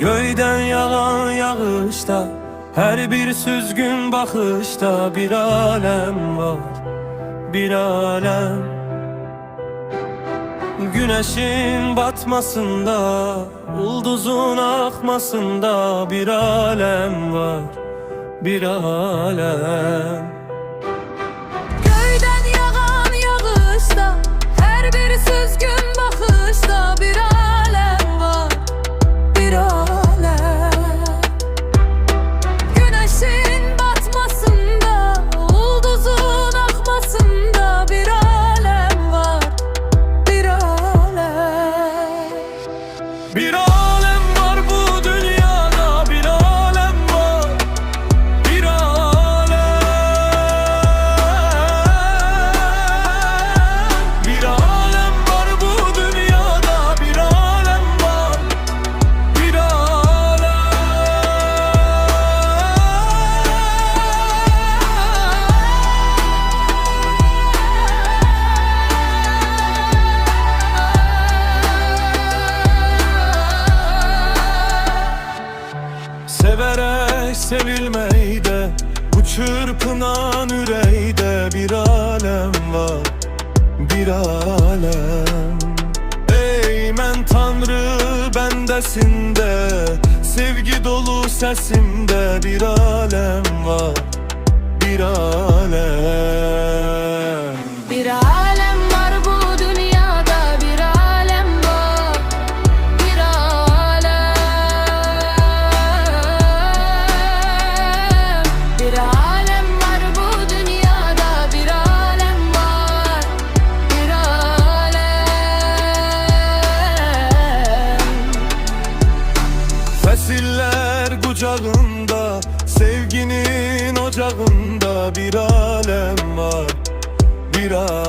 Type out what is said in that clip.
Göyden yağan yağışta Her bir süzgün bakışta Bir alem var Bir alem. Güneşin batmasında Ulduzun akmasında Bir alem var Bir alem Bir alem Severek sevilmeyi de Bu çırpınan yüreğde bir alem var Bir alem. Eymen Tanrı bendesinde Sevgi dolu sesimde bir alem var Bir alem Fesiller kucağında Sevginin ocağında bir alem var Bir alem